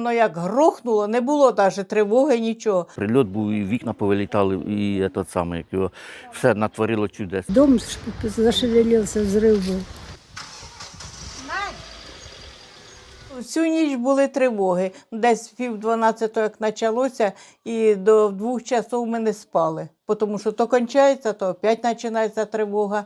воно як грохнуло, не було навіть тривоги, нічого. Прильот був, і вікна повилітали, і тот самий, як його все натворило чудес. Дом зашевелился, взрыв был. Всю ніч були тривоги. Десь пів дванадцятого, як почалося, і до двох часов ми не спали. Тому що то кончається, то опять починається тривога.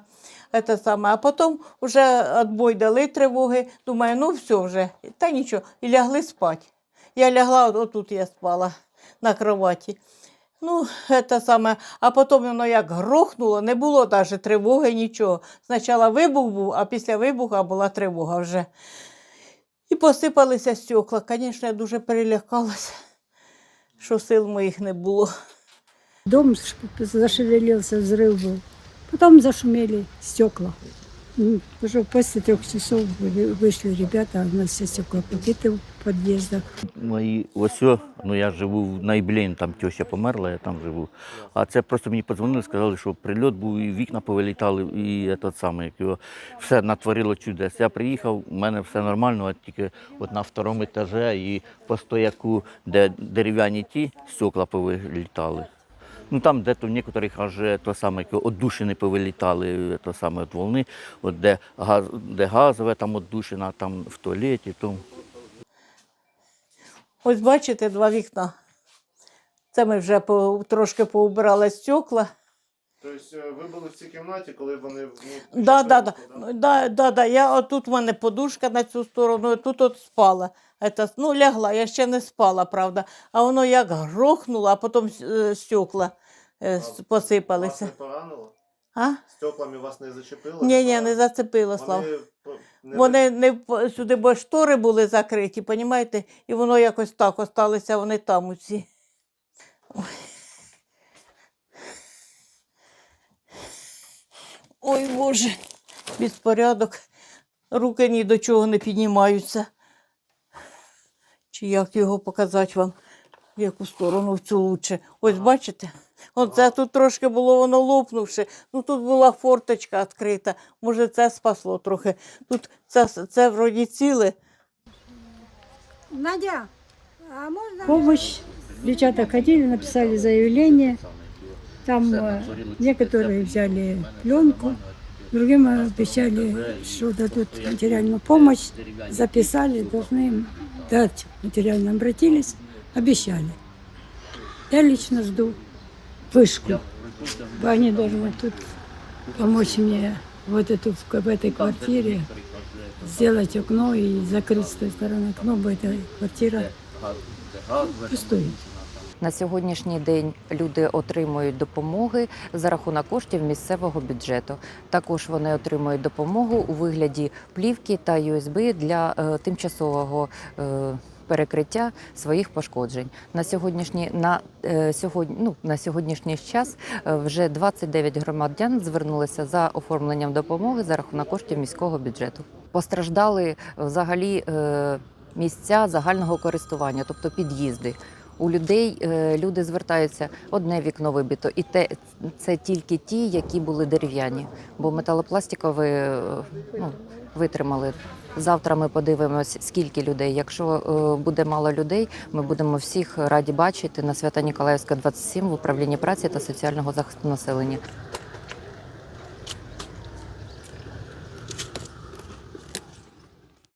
Це саме. А потім вже відбой дали тривоги. Думаю, ну все вже. Та нічого. І лягли спати. Я лягла, отут я спала на кроваті. Ну, це саме. А потім воно як грохнуло, не було навіть тривоги, нічого. Спочатку вибух був, а після вибуха була тривога вже. І посипалися стекла. Звісно, я дуже перелякалася, що сил моїх не було. Дом зашевелился, взрыв был. Потом зашумели стекла. М, Уже после трех часов вы- вышли ребята, у нас все стекла побиты в подъездах. Мої ось, о, ну я живу в Найблін, там теща померла, я там живу. А це просто мені подзвонили, сказали, що прильот був, і вікна повилітали, і тот самий, як його все натворило чудес. Я приїхав, у мене все нормально, от тільки от на второму етажі і по стояку, де дерев'яні ті стекла повилітали. Ну там, де то в некоторих аж е, то саме, отдушини повилітали, то саме от волни, от де, газ, де газове, там отдушина, там в туалеті, то Ось бачите, два вікна. Це ми вже по, трошки поубирали стекла. Тобто е, ви були в цій кімнаті, коли вони Да, ну, да, да. Ну, да, да, да. Я отут в мене подушка на цю сторону, тут от спала. Это, ну, лягла, я ще не спала, правда. А воно як грохнуло, а потім е, стекла е, с- Вас посипалися. поранило? А? Стеклами вас не зачепило? Ні, ні, не зацепило, Слава. Вони, по- не Вони не в- сюди, бо штори були закриті, понімаєте? І воно якось так осталося, вони там усі. Ой. Ой, Боже, безпорядок. Руки ні до чого не піднімаються. Чи як його показати вам, в яку сторону в цю лучше. Ось бачите? Оце тут трошки було воно лопнувши. Ну тут була форточка відкрита. Може, це спасло трохи. Тут це, це вроді ціле. Надя, а можно... Помощь. Девчата ходили, написали заявление. Там э, некоторые взяли пленку, другим обещали, что дадут материальную помощь. Записали, должны им дать материально. Обратились, обещали. Я лично жду вышку. Они должны тут помочь мне вот эту, в этой квартире сделать окно и закрыть с той стороны окно, бо эта квартира пустует. На сьогоднішній день люди отримують допомоги за рахунок коштів місцевого бюджету. Також вони отримують допомогу у вигляді плівки та USB для е, тимчасового. Перекриття своїх пошкоджень на сьогоднішній на е, сьогодні. Ну на сьогоднішній час е, вже 29 громадян звернулися за оформленням допомоги за рахунок коштів міського бюджету. Постраждали взагалі е, місця загального користування, тобто під'їзди. У людей люди звертаються одне вікно вибито, і те це тільки ті, які були дерев'яні, бо металопластикові ну, витримали. Завтра ми подивимось, скільки людей. Якщо е, буде мало людей, ми будемо всіх раді бачити на Свята Ніколаївська 27 в управлінні праці та соціального захисту населення.